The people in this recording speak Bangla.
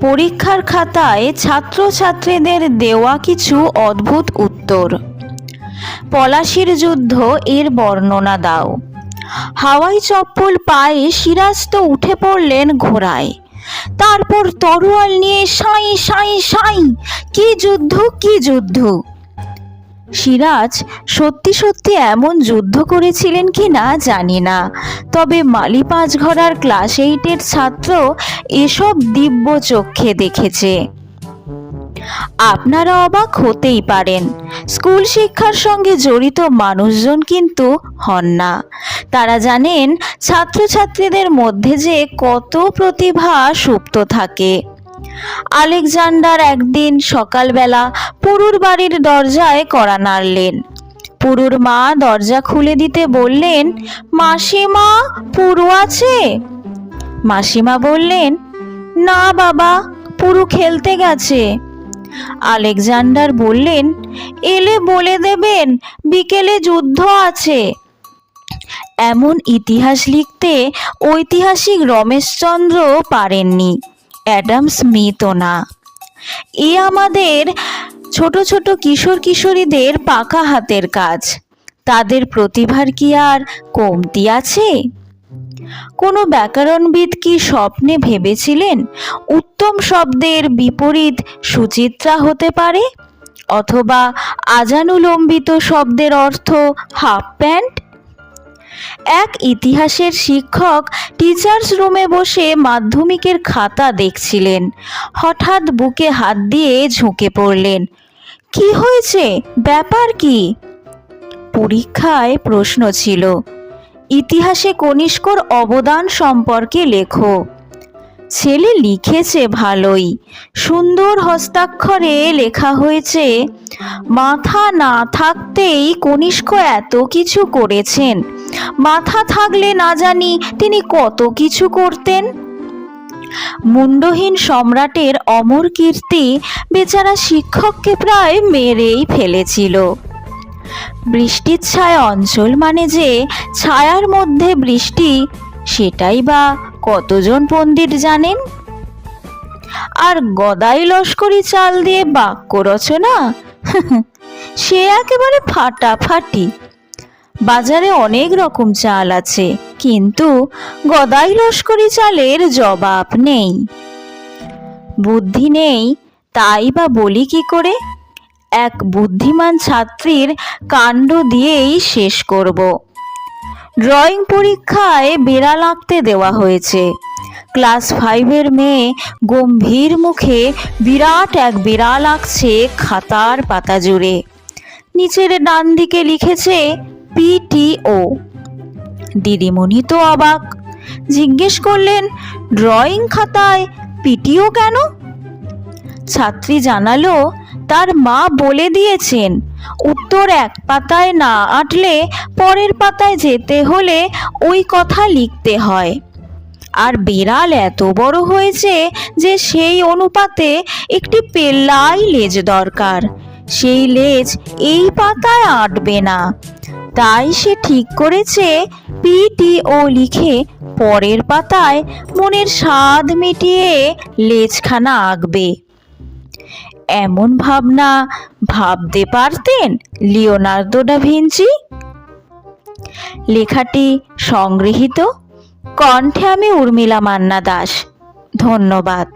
পরীক্ষার খাতায় ছাত্রছাত্রীদের দেওয়া কিছু অদ্ভুত উত্তর। পলাশির যুদ্ধ, এর বর্ণনা দাও। হাওয়াই চপ্পল পায়ে সিরাজ তো উঠে পড়লেন ঘোড়ায়। তারপর তরোয়াল নিয়ে সাই সাই সাই, কি যুদ্ধ কি যুদ্ধ। সিরাজ, সত্যি সত্যি এমন যুদ্ধ করেছিলেন কি না জানি না। তবে মালি পাঁচঘরার ক্লাস এইটের ছাত্র এসব দিব্য চক্ষে দেখেছে। আপনারা অবাক হতেই পারেন, স্কুল শিক্ষার সঙ্গে জড়িত মানুষজন কিন্তু হন না। তারা জানেন, ছাত্রছাত্রীদের মধ্যে যে কত প্রতিভা সুপ্ত থাকে। আলেকজান্ডার একদিন সকালবেলা পুরুর বাড়ির দরজায় কড়া নাড়লেন। পুরুর মা দরজা খুলে দিতে বললেন, মাসিমা, পুরু আছে? মাসিমা বললেন, না বাবা, পুরু খেলতে গেছে। আলেকজান্ডার বললেন, এলে বলে দেবেন, বিকেলে যুদ্ধ আছে। এমন ইতিহাস লিখতে ঐতিহাসিক রমেশচন্দ্র পারেননি। অ্যাডাম স্মিথও না। এ আমাদের ছোট ছোট কিশোর কিশোরীদের পাকা হাতের কাজ। তাদের প্রতিভার কি আর কমতি আছে? কোনো ব্যাকরণবিদ কি স্বপ্নে ভেবেছিলেন উত্তম শব্দের বিপরীত সুচিত্রা হতে পারে? অথবা আজানুলম্বিত শব্দের অর্থ হাফ প্যান্ট? এক ইতিহাসের শিক্ষক টিচার্স রুমে বসে মাধ্যমিকের খাতা দেখছিলেন। হঠাৎ বুকে হাত দিয়ে ঝুঁকে পড়লেন। কি হয়েছে? ব্যাপার কি? পরীক্ষায় প্রশ্ন ছিল, ইতিহাসে কনিষ্কর অবদান সম্পর্কে লেখো। ছেলে লিখেছে ভালোই। সুন্দর হস্তাক্ষরে লেখা হয়েছে, মাথা না থাকতেই কনিষ্ক এত কিছু করেছেন। মাথা থাকলে না জানি তিনি কত কিছু করতেন। মুন্ডহীন সম্রাটের অমর কীর্তি বেচারা শিক্ষককে প্রায় মেরেই ফেলেছিল। বৃষ্টির ছায়া অঞ্চল মানে যে, ছায়ার মধ্যে বৃষ্টি, সেটাই বা কতজন পণ্ডিত জানেন? আর গদাই লস্করি চাল দিয়ে বাক্য রচনা? সে একেবারে ফাটাফাটি। বাজারে অনেক রকম চাল আছে, কিন্তু গদাই লস্করি চালের জবাব নেই। বুদ্ধি নেই, তাই বা বলি কি করে? এক বুদ্ধিমান ছাত্রীর কাণ্ড দিয়েই শেষ করব। ড্রয়িং পরীক্ষায় বেড়াল আঁকতে দেওয়া হয়েছে। ক্লাস ফাইভের মেয়ে গম্ভীর মুখে বিরাট এক বিড়াল আঁকছে খাতার পাতা জুড়ে। নিচের ডান দিকে লিখেছে পিটিও দিদিমণি তো অবাক। জিজ্ঞেস করলেন, ড্রয়িং খাতায় পিটিও কেন? ছাত্রী জানালো তার মা বলে দিয়েছেন, উত্তর এক পাতায় না আঁটলে পরের পাতায় যেতে হলে ওই কথা লিখতে হয়। আর বিড়াল এত বড় হয়েছে যে সেই অনুপাতে একটি পেল্লাই লেজ দরকার। সেই লেজ এই পাতায় আঁটবে না। তাই সে ঠিক করেছে পিটিও লিখে পরের পাতায় মনের স্বাদ মিটিয়ে লেজখানা আঁকবে। এমন ভাবনা ভাবতে পারতেন লিওনার্দো ডা ভিঞ্চি? লেখাটি সংগৃহীত। কণ্ঠে আমি উর্মিলা মান্না দাস। ধন্যবাদ।